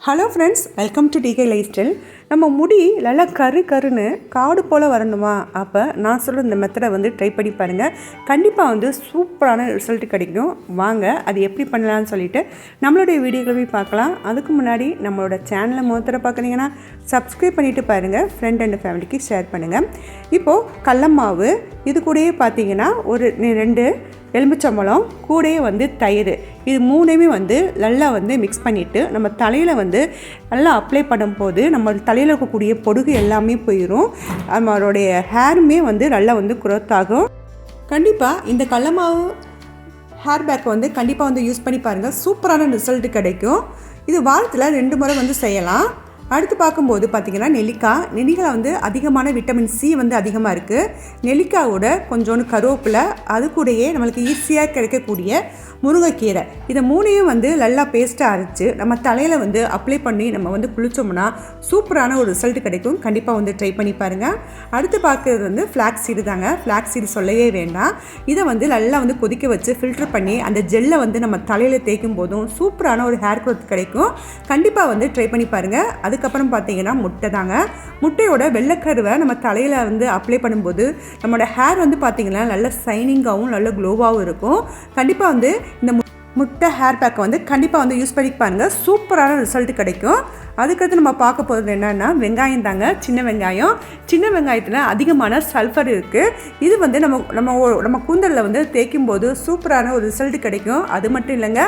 hello friends welcome to DK lifestyle நம்ம முடி நல்லா கரு கருன்னு காடு போல் வரணுமா? அப்போ நான் சொல்கிற இந்த மெத்தடை வந்து ட்ரை பண்ணி பாருங்கள் கண்டிப்பாக வந்து சூப்பரான ரிசல்ட் கிடைக்கும். வாங்க அது எப்படி பண்ணலாம்னு சொல்லிட்டு நம்மளுடைய வீடியோக்களை போய் பார்க்கலாம். அதுக்கு முன்னாடி நம்மளோட சேனலை முதல்ல பார்க்குறீங்கன்னா சப்ஸ்கிரைப் பண்ணிவிட்டு பாருங்கள் ஃப்ரெண்ட் அண்ட் ஃபேமிலிக்கு ஷேர் பண்ணுங்கள் இப்போது கடல இது கூடயே பார்த்தீங்கன்னா ஒரு ரெண்டு எலுமிச்சம்பழம் கூடயே வந்து தயிர். இது மூணையுமே வந்து நல்லா வந்து மிக்ஸ் பண்ணிவிட்டு நம்ம தலையில் வந்து நல்லா அப்ளை பண்ணும்போது நம்ம தலையில் இருக்கக்கூடிய பொடுகு எல்லாமே போயிடும் நம்மளுடைய ஹேருமே வந்து நல்லா வந்து குரோத் ஆகும். கண்டிப்பாக இந்த கடலமாவு ஹேர் பேக் வந்து கண்டிப்பாக வந்து யூஸ் பண்ணி பாருங்கள் சூப்பரான ரிசல்ட் கிடைக்கும். இது வாரத்தில் ரெண்டு முறை வந்து செய்யலாம். அடுத்து பார்க்கும்போது பார்த்திங்கன்னா நெல்லிக்காய். நெல்லிக்காய் வந்து அதிகமான விட்டமின் சி வந்து அதிகமாக இருக்குது நெல்லிக்காயோட கொஞ்சோண்டு கருவேப்பிலை அது கூடயே நம்மளுக்கு ஈஸியாக கிடைக்கக்கூடிய முருங்கைக்கீரை. இதை மூணையும் வந்து நல்லா பேஸ்ட்டாக அரைச்சி நம்ம தலையில் வந்து அப்ளை பண்ணி நம்ம வந்து குளிச்சோம்னா சூப்பரான ஒரு ரிசல்ட் கிடைக்கும். கண்டிப்பாக வந்து ட்ரை பண்ணி பாருங்கள் அடுத்து பார்க்குறது வந்து ஃப்ளாக் சீடு தாங்க. ஃப்ளாக் சீடு சொல்லவே வேண்டாம். இதை வந்து நல்லா வந்து கொதிக்க வச்சு ஃபில்டர் பண்ணி அந்த ஜெல்லை வந்து நம்ம தலையில் தேய்க்கும் போதும் சூப்பரான ஒரு ஹேர் க்ரோத் கிடைக்கும். கண்டிப்பாக வந்து ட்ரை பண்ணி பாருங்கள் அதுக்கப்புறம் பார்த்தீங்கன்னா முட்டை தாங்க. முட்டையோட வெள்ளைக்கருவை நம்ம தலையில் வந்து அப்ளை பண்ணும்போது நம்மளோட ஹேர் வந்து பார்த்தீங்கன்னா நல்ல ஷைனிங்காகவும் நல்ல க்ளோவாகவும் இருக்கும். கண்டிப்பாக வந்து இந்த முட்டை ஹேர் பேக்கை வந்து கண்டிப்பாக வந்து யூஸ் பண்ணி பாருங்கள் சூப்பரான ரிசல்ட் கிடைக்கும். அதுக்கடுத்து நம்ம பார்க்க போகிறது என்னென்னா வெங்காயம் தாங்க. சின்ன வெங்காயம். சின்ன வெங்காயத்தில் அதிகமான சல்ஃபர் இருக்குது இது வந்து நம்ம நம்ம நம்ம கூந்தலில் வந்து தேய்க்கும் போது சூப்பரான ஒரு ரிசல்ட் கிடைக்கும். அது மட்டும் இல்லைங்க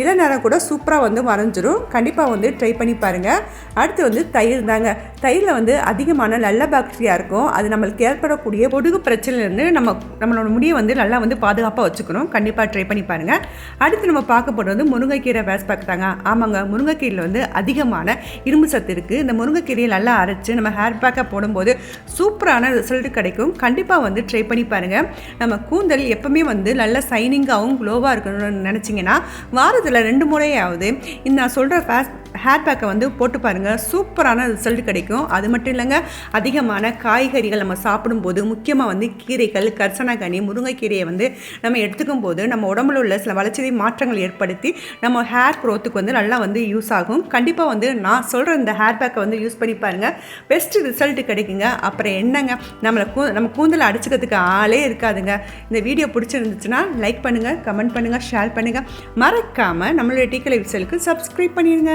இளநரம் கூட சூப்பராக வந்து வரைஞ்சிரும் கண்டிப்பாக வந்து ட்ரை பண்ணி பாருங்கள் அடுத்து வந்து தயிர் தாங்க. தயிரில் வந்து அதிகமான நல்ல பாக்டீரியா இருக்கும். அது நம்மளுக்கு ஏற்படக்கூடிய பொடுகு பிரச்சனையிலேருந்து நம்ம நம்மளோட முடியை வந்து நல்லா வந்து பாதுகாப்பாக வச்சுக்கணும். கண்டிப்பாக ட்ரை பண்ணி பாருங்கள் அடுத்து நம்ம பார்க்க போகிறது வந்து முருங்கைக்கீரை வேஸ் தாங்க. ஆமாங்க முருங்கைக்கீரையில் வந்து அதிகமான இரும்பு சத்து இருக்குது இந்த முருங்கைக்கீரையை நல்லா அரைச்சி நம்ம ஹேர் பேக்காக போடும்போது சூப்பரான ரிசல்ட் கிடைக்கும். கண்டிப்பாக வந்து ட்ரை பண்ணி பாருங்கள் நம்ம கூந்தல் எப்பவுமே வந்து நல்ல சைனிங்காகவும் க்ளோவாக இருக்கணும்னு நினச்சிங்கன்னா வாரத்தில் ரெண்டு முறையாவது இந்த நான் சொல்கிற ஃபேஸ் ஹேர் பேக்கை வந்து போட்டு பாருங்கள் சூப்பரான ரிசல்ட் கிடைக்கும். அது மட்டும் இல்லைங்க அதிகமான காய்கறிகள் நம்ம சாப்பிடும்போது முக்கியமாக வந்து கீரைகள் கரிசனகனி முருங்கைக்கீரையை வந்து நம்ம எடுத்துக்கும் போது நம்ம உடம்புல உள்ள சில வளர்ச்சி மாற்றங்கள் ஏற்படுத்தி நம்ம ஹேர் க்ரோத்துக்கு வந்து நல்லா வந்து யூஸ் ஆகும். கண்டிப்பாக வந்து நான் சொல்கிற இந்த ஹேர் பேக்கை வந்து யூஸ் பண்ணி பாருங்கள் பெஸ்ட் ரிசல்ட் கிடைக்குங்க. அப்புறம் என்னங்க நம்மளை கூ நம்ம கூந்தலை அடிச்சுக்கிறதுக்கு ஆளே இருக்காதுங்க. இந்த வீடியோ பிடிச்சிருந்துச்சுன்னா லைக் பண்ணுங்கள் கமெண்ட் பண்ணுங்கள் ஷேர் பண்ணுங்கள் மறக்காமல் நம்மளுடைய டீக்கலை விசலுக்கு சப்ஸ்கிரைப் பண்ணிடுங்க.